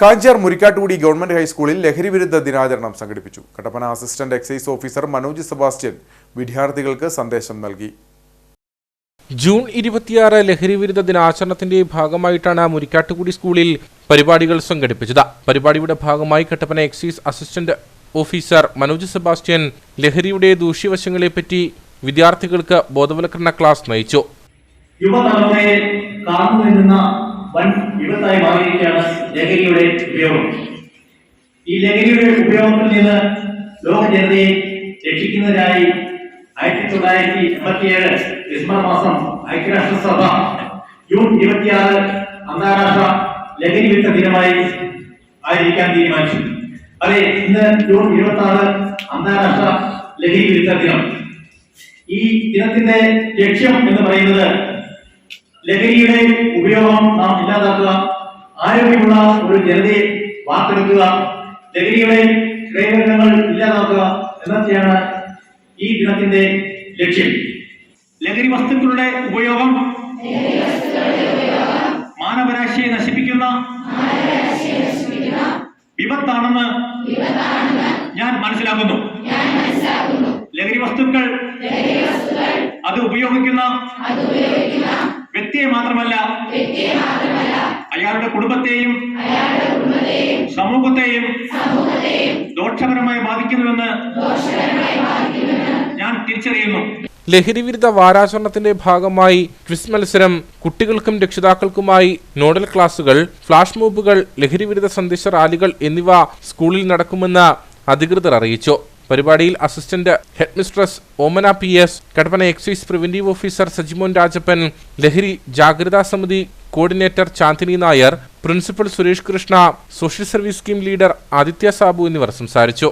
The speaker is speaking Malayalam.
കാഞ്ചാർ മുരിക്കാട്ടുകുടി ഗവൺമെന്റ് ഹൈസ്കൂളിൽ ലഹരിവിരുദ്ധ ദിനാചരണം സംഘടിപ്പിച്ചു. Kattappana assistant excise officer Manoj Sebastian വിദ്യാർത്ഥികൾക്ക് സന്ദേശം നൽകി. ജൂൺ ഇരുപത്തിയാറ് ലഹരിവിരുദ്ധ ദിനാചരണത്തിന്റെ ഭാഗമായിട്ടാണ് മുരിക്കാട്ടുകുടി സ്കൂളിൽ പരിപാടികൾ സംഘടിപ്പിച്ചത്. പരിപാടിയുടെ ഭാഗമായി Kattappana excise assistant officer Manoj Sebastian ലഹരിയുടെ ദൂഷ്യവശങ്ങളെപ്പറ്റി വിദ്യാർത്ഥികൾക്ക് ബോധവൽക്കരണ ക്ലാസ് നയിച്ചു. യുവതലമുറയെ കാർന്നു നിന്നുന്ന വൻ വിപത്തായി മാറിയിരിക്കുകയാണ് ലഹരിയുടെ ഉപയോഗം. ഈ ലഹരിയുടെ ഉപയോഗത്തിൽ നിന്ന് ലോക ജനതയെ രക്ഷിക്കുന്നതിനായി ആയിരത്തി തൊള്ളായിരത്തി എൺപത്തിയേഴ് ഡിസംബർ മാസം ഐക്യരാഷ്ട്രസഭ ജൂൺ ഇരുപത്തിയാറ് അന്താരാഷ്ട്ര ലഹരി വിരുദ്ധ ദിനമായി ആയിരിക്കാൻ തീരുമാനിച്ചു. അതെ ഇന്ന് ജൂൺ ഇരുപത്തി ആറ് അന്താരാഷ്ട്ര ലഹരി വിരുദ്ധ ദിനം. ഈ ദിനത്തിന്റെ ലക്ഷ്യം എന്ന് പറയുന്നത് ലഹരിയുടെ ഉപയോഗം നാം ഇല്ലാതാക്കുക ആരോഗ്യമുള്ള ഒരു ജനതയെ വാർത്തെടുക്കുക ലഹരിയുടെ ക്രയകരണങ്ങൾ ഇല്ലാതാക്കുക എന്നൊക്കെയാണ് ഈ ദിനത്തിന്റെ ലക്ഷ്യം. ലഹരി വസ്തുക്കളുടെ ഉപയോഗം മാനവരാശിയെ നശിപ്പിക്കുന്ന വിപത്താണെന്ന് ഞാൻ മനസ്സിലാക്കുന്നു. ലഹരി വസ്തുക്കൾ അത് ഉപയോഗിക്കുന്ന വ്യക്തിയെ മാത്രമല്ല അയാളുടെ കുടുംബത്തെയും സമൂഹത്തെയും ദോഷകരമായി ബാധിക്കുന്നുവെന്ന് ഞാൻ തിരിച്ചറിയുന്നു. ലഹരിവിരുദ്ധ വാരാചരണത്തിന്റെ ഭാഗമായി ക്വിസ് മത്സരം കുട്ടികൾക്കും രക്ഷിതാക്കൾക്കുമായി നോഡൽ ക്ലാസുകൾ ഫ്ലാഷ് മോബുകൾ ലഹരിവിരുദ്ധ സന്ദേശ റാലികൾ എന്നിവ സ്കൂളിൽ നടക്കുമെന്ന് അധികൃതർ അറിയിച്ചു. പരിപാടിയിൽ assistant headmistress Omana P S Kattappana excise preventive officer Sajimon Rajappan ലഹരി ജാഗ്രതാ സമിതി coordinator Chandini Nair principal Suresh Krishna social service scheme leader Aditya Sabu എന്നിവർ സംസാരിച്ചു.